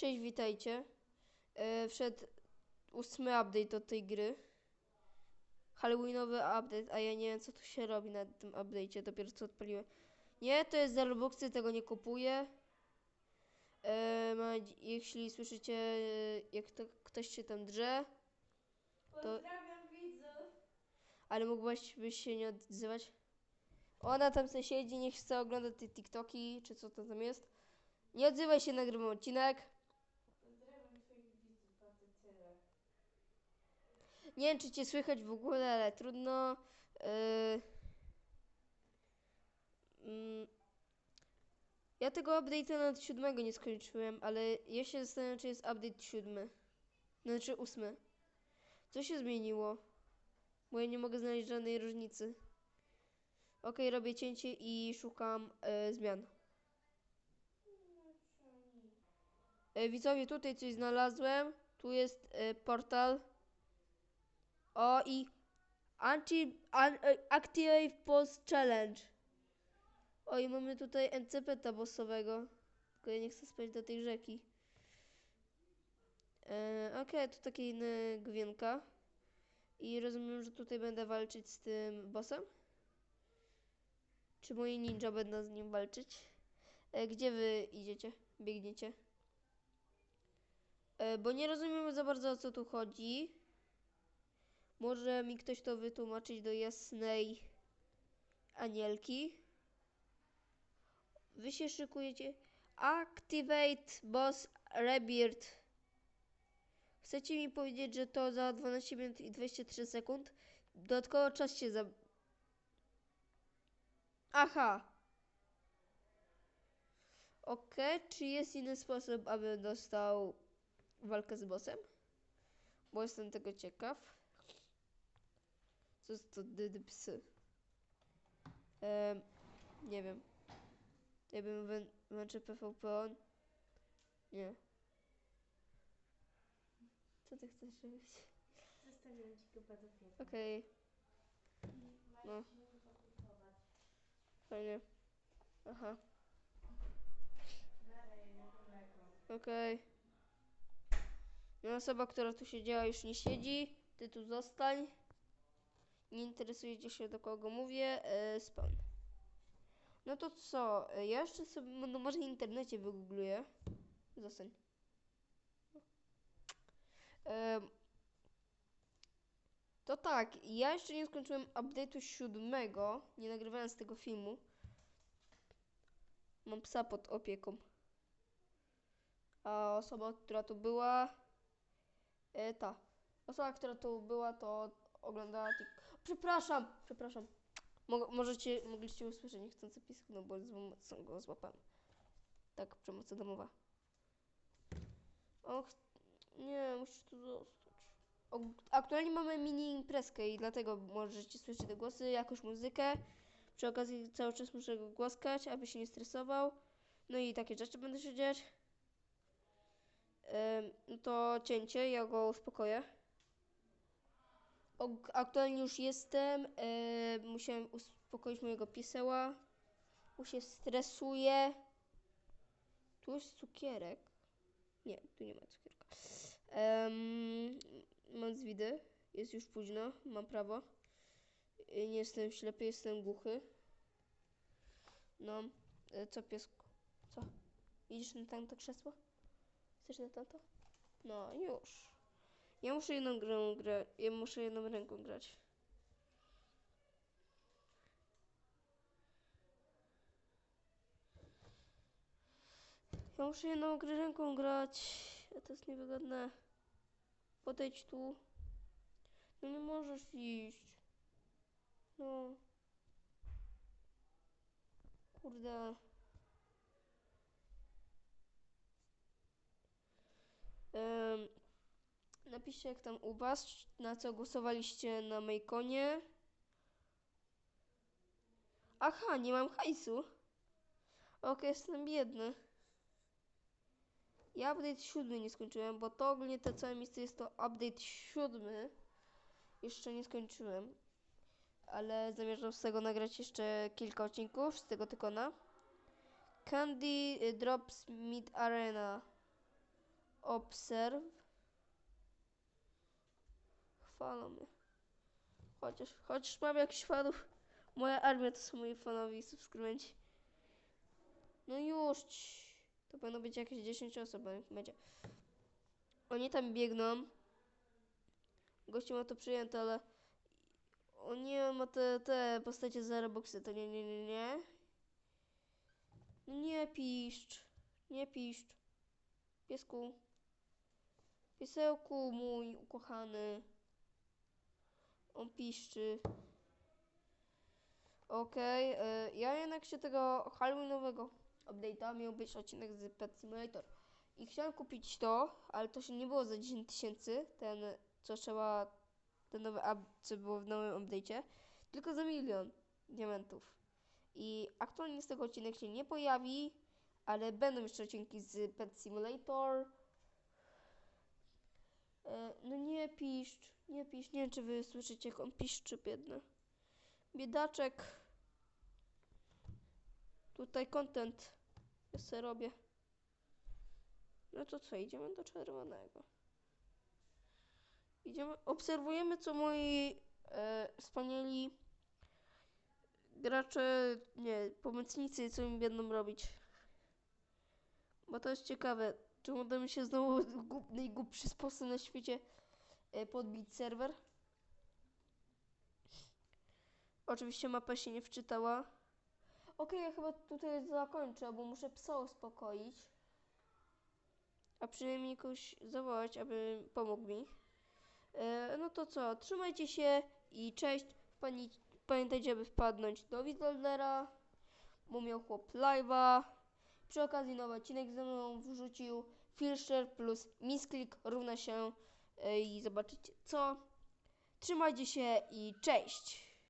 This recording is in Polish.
Cześć, witajcie. E, wszedł ósmy update do tej gry. Halloweenowy update, a ja nie wiem co tu się robi na tym update'cie, dopiero co odpaliłem. Nie, to jest za Robuxy, tego nie kupuję. Ma, jeśli słyszycie, e, jak to, ktoś się tam drze, Pozdrawiam widzów. ale mógłbyś byś się nie odzywać. Ona tam sobie siedzi, niech chce oglądać te TikToki, czy co to tam jest. Nie odzywaj się, nagrywam odcinek. Pozdrawiam twoich widzów, a to tyle. Nie wiem, czy cię słychać w ogóle, ale trudno. Yy... Mm. Ja tego update'a nawet siódmego nie skończyłem, ale ja się zastanawiam, czy jest update siódmy. Znaczy ósmy. Co się zmieniło? Bo ja nie mogę znaleźć żadnej różnicy. Okej, robię cięcie i szukam e, zmian. E, widzowie, tutaj coś znalazłem. Tu jest e, portal. O i anti, an, e, Activate Post Challenge. O i mamy tutaj NCP bossowego. Tylko ja nie chcę spać do tej rzeki. E, Okej, to takie inne gwienka. I rozumiem, że tutaj będę walczyć z tym bossem? Czy moi ninja będą z nim walczyć? E, gdzie wy idziecie? Biegniecie? E, bo nie rozumiem za bardzo o co tu chodzi. Może mi ktoś to wytłumaczyć do jasnej anielki? Wy się szykujecie. Activate Boss Rebirth. Chcecie mi powiedzieć, że to za 12 minut i 23 sekund? Dodatkowo czas się za... Aha. Okej, czy jest inny sposób, abym dostał walkę z bossem? Bo jestem tego ciekaw. Co jest to dydy psy? Em, nie wiem. Ja bym wę- włączył PvP on. Nie. Co ty chcesz robić? Zostawiam ci go pod opieką. Okej, Masz No. fajnie. Aha, okej. No osoba, która tu siedziała już nie siedzi. Ty tu zostań. Nie interesujecie się do kogo mówię. E, spawn. No to co? E, Ja jeszcze sobie, no może w internecie wygoogluję. Zostań. Em, to tak, ja jeszcze nie skończyłem update'u siódmego, nie nagrywałem z tego filmu. Mam psa pod opieką. A osoba, która tu była, e, ta. Osoba, która tu była, to oglądała tik... Przepraszam, przepraszam. Mo możecie, mogliście usłyszeć niechcący pisk, no bo z pomocą go złapałem. Tak, przemoc domowa. Och, nie, musisz tu zostać. O, aktualnie mamy mini imprezkę i dlatego możecie słyszeć te głosy, jakąś muzykę. Przy okazji cały czas muszę go głaskać, aby się nie stresował. No i takie rzeczy będę się dziać. No to cięcie, ja go uspokoję. Aktualnie już jestem. E, musiałem uspokoić mojego pieseła. Bo się stresuje. Tu jest cukierek. Nie, tu nie ma cukierka. Um, mam zwidy. Jest już późno. Mam prawo. Y, Nie jestem ślepy, jestem głuchy. No. E, co piesku? Co? Idziesz na tamto krzesło? Chcesz na tamto? No, już. Ja muszę jedną grę grać. Ja muszę jedną ręką grać. Ja muszę jedną grę ręką grać. To jest niewygodne. Podejdź tu. No nie możesz iść. No. Kurde. Napiszcie jak tam u was, na co głosowaliście na Mejkonie. Aha, nie mam hajsu. Okej, jestem biedny. Ja update siódmy nie skończyłem, bo to ogólnie to całe miejsce jest to update siódmy. Jeszcze nie skończyłem. Ale zamierzam z tego nagrać jeszcze kilka odcinków z tego tykona. Candy Drops Mid Arena. Obserw. Chwalą mnie. Chociaż, chociaż mam jakichś fanów. Moja armia to są moi fanowie i subskrybenci. No już. To powinno być jakieś 10 osób, będzie. Oni tam biegną. Gościu ma to przyjęte, ale... On nie ma te, te postacie za Robuxy, to nie, nie, nie, nie. No nie piszcz. Nie piszcz. Piesku. Piesełku mój ukochany. On piszczy. Okej, y, ja jednak się tego Halloweenowego update'a miał być odcinek z Pet Simulator. I chciałem kupić to, ale to się nie było za 10 tysięcy, ten co trzeba, ten nowy up, co było w nowym update'cie, tylko za milion diamentów. I aktualnie z tego odcinek się nie pojawi, ale będą jeszcze odcinki z Pet Simulator. E, no nie piszcz, nie piszcz, nie wiem czy wy słyszycie jak on piszczy, biedny. Biedaczek. Tutaj content ja se robię. No to co, idziemy do czerwonego. Idziemy, obserwujemy co moi e, wspaniali gracze, nie, pomocnicy, co im będą robić. Bo to jest ciekawe, czy uda mi się znowu w głup, najgłupszy sposób na świecie podbić serwer. Oczywiście mapa się nie wczytała. Okej, ja chyba tutaj zakończę, bo muszę psa uspokoić. A przynajmniej kogoś zawołać, aby pomógł mi. E, no to co, trzymajcie się i cześć. Pani, pamiętajcie, aby wpadnąć do Wizardera, bo miał chłop live'a. Przy okazji nowy odcinek ze mną wrzucił Filsher plus Misklik równa się e, i zobaczycie co. Trzymajcie się i cześć!